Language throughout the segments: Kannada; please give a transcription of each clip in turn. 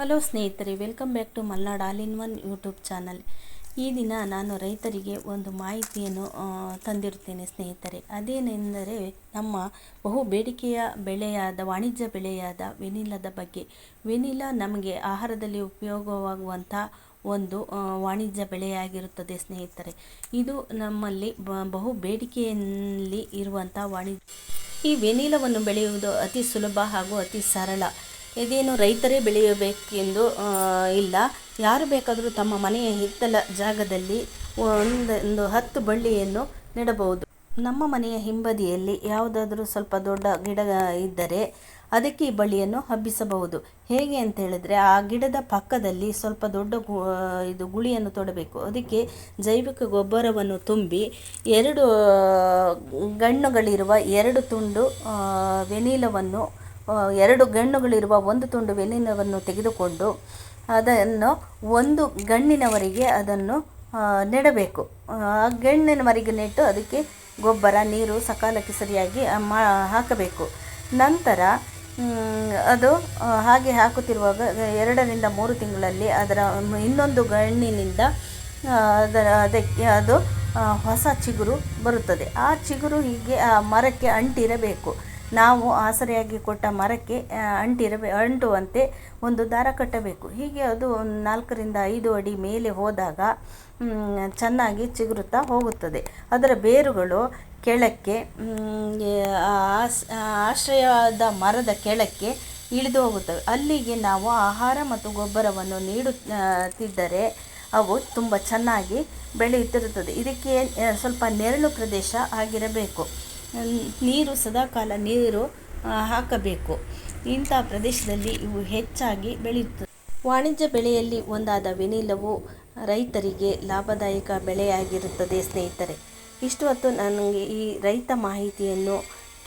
ಹಲೋ ಸ್ನೇಹಿತರೆ, welcome back to Malnad all in one YouTube channel. ಈ ದಿನ ನಾನು ರೈತರಿಗೆ ಒಂದು ಮಾಹಿತಿಯನ್ನು ತಂದಿರುತ್ತೇನೆ ಸ್ನೇಹಿತರೆ. ಅದೇನೆಂದರೆ, ನಮ್ಮ ಬಹು ಬೇಡಿಕೆಯ ಬೆಳೆಯಾದ, ವಾಣಿಜ್ಯ ಬೆಳೆಯಾದ ವೆನಿಲಾದ ಬಗ್ಗೆ. ವೆನಿಲಾ ನಮಗೆ ಆಹಾರದಲ್ಲಿ ಉಪಯೋಗವಾಗುವಂಥ ಒಂದು ವಾಣಿಜ್ಯ ಬೆಳೆಯಾಗಿರುತ್ತದೆ ಸ್ನೇಹಿತರೆ. ಇದು ನಮ್ಮಲ್ಲಿ ಬಹು ಬೇಡಿಕೆಯಲ್ಲಿ ಇರುವಂಥ ವಾಣಿಜ್ಯ ಈ ವೆನಿಲವನ್ನು ಬೆಳೆಯುವುದು ಅತಿ ಸುಲಭ ಹಾಗೂ ಅತಿ ಸರಳ. ಇದೇನು ರೈತರೇ ಬೆಳೆಯಬೇಕೆಂದು ಇಲ್ಲ. ಯಾರು ಬೇಕಾದರೂ ತಮ್ಮ ಮನೆಯ ಹಿತ್ತಲ ಜಾಗದಲ್ಲಿ ಒಂದೊಂದು ಹತ್ತು ಬಳ್ಳಿಯನ್ನು ನೆಡಬಹುದು. ನಮ್ಮ ಮನೆಯ ಹಿಂಬದಿಯಲ್ಲಿ ಯಾವುದಾದರೂ ಸ್ವಲ್ಪ ದೊಡ್ಡ ಗಿಡ ಇದ್ದರೆ ಅದಕ್ಕೆ ಈ ಬಳ್ಳಿಯನ್ನು ಹಬ್ಬಿಸಬಹುದು. ಹೇಗೆ ಅಂತ ಹೇಳಿದ್ರೆ, ಆ ಗಿಡದ ಪಕ್ಕದಲ್ಲಿ ಸ್ವಲ್ಪ ದೊಡ್ಡ ಇದು ಗುಳಿಯನ್ನು ತೊಡಬೇಕು. ಅದಕ್ಕೆ ಜೈವಿಕ ಗೊಬ್ಬರವನ್ನು ತುಂಬಿ ಎರಡು ಗಣ್ಣುಗಳಿರುವ ಎರಡು ತುಂಡು ವೆನಿಲವನ್ನು ಎರಡು ಗಣ್ಣುಗಳಿರುವ ಒಂದು ತುಂಡು ವೆಲ್ಲಿನವನ್ನು ತೆಗೆದುಕೊಂಡು ಅದನ್ನು ಒಂದು ಗಣ್ಣಿನವರೆಗೆ ಅದನ್ನು ನೆಡಬೇಕು. ಆ, ಗಣ್ಣಿನವರೆಗೆ ನೆಟ್ಟು ಅದಕ್ಕೆ ಗೊಬ್ಬರ, ನೀರು ಸಕಾಲಕ್ಕೆ ಸರಿಯಾಗಿ ಮಾ, ಹಾಕಬೇಕು. ನಂತರ ಅದು ಹಾಗೆ ಹಾಕುತ್ತಿರುವಾಗ ಎರಡರಿಂದ ಮೂರು ತಿಂಗಳಲ್ಲಿ ಅದರ ಇನ್ನೊಂದು ಗಣ್ಣಿನಿಂದ ಅದರ, ಅದಕ್ಕೆ ಅದು ಹೊಸ ಚಿಗುರು ಬರುತ್ತದೆ. ಆ ಚಿಗುರು ಹೀಗೆ ಆ ಮರಕ್ಕೆ ಅಂಟಿರಬೇಕು. ನಾವು ಆಸರೆಯಾಗಿ ಕೊಟ್ಟ ಮರಕ್ಕೆ ಅಂಟಿರಬೇ, ಅಂಟುವಂತೆ ಒಂದು ದಾರ ಕಟ್ಟಬೇಕು. ಹೀಗೆ ಅದು ಒಂದು ನಾಲ್ಕರಿಂದ ಐದು ಅಡಿ ಮೇಲೆ ಹೋದಾಗ ಚೆನ್ನಾಗಿ ಚಿಗುರುತ್ತಾ ಹೋಗುತ್ತದೆ. ಅದರ ಬೇರುಗಳು ಕೆಳಕ್ಕೆ ಆಸ್- ಆಶ್ರಯದ ಮರದ ಕೆಳಕ್ಕೆ ಇಳಿದು ಹೋಗುತ್ತವೆ. ಅಲ್ಲಿಗೆ ನಾವು ಆಹಾರ ಮತ್ತು ಗೊಬ್ಬರವನ್ನು ನೀಡುತ್ತಿದ್ದರೆ ಅವು ತುಂಬ ಚೆನ್ನಾಗಿ ಬೆಳೆಯುತ್ತಿರುತ್ತದೆ. ಇದಕ್ಕೆ ಸ್ವಲ್ಪ ನೆರಳು ಪ್ರದೇಶ ಆಗಿರಬೇಕು. ನೀರು, ಸದಾಕಾಲ ನೀರು ಹಾಕಬೇಕು. ಇಂಥ ಪ್ರದೇಶದಲ್ಲಿ ಇವು ಹೆಚ್ಚಾಗಿ ಬೆಳೆಯುತ್ತದೆ ವಾಣಿಜ್ಯ ಬೆಳೆಯಲ್ಲಿ ಒಂದಾದ ವೆನಿಲವು ರೈತರಿಗೆ ಲಾಭದಾಯಕ ಬೆಳೆಯಾಗಿರುತ್ತದೆ, ಸ್ನೇಹಿತರೆ. ಇಷ್ಟು ಹೊತ್ತು ನನಗೆ ಈ ರೈತ ಮಾಹಿತಿಯನ್ನು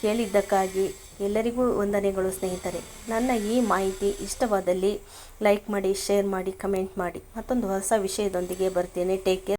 ಕೇಳಿದ್ದಕ್ಕಾಗಿ ಎಲ್ಲರಿಗೂ ವಂದನೆಗಳು, ಸ್ನೇಹಿತರೆ. ನನ್ನ ಈ ಮಾಹಿತಿ ಇಷ್ಟವಾದಲ್ಲಿ ಲೈಕ್ ಮಾಡಿ, ಶೇರ್ ಮಾಡಿ, ಕಮೆಂಟ್ ಮಾಡಿ. ಮತ್ತೊಂದು ಹೊಸ ವಿಷಯದೊಂದಿಗೆ ಬರ್ತೇನೆ. Take care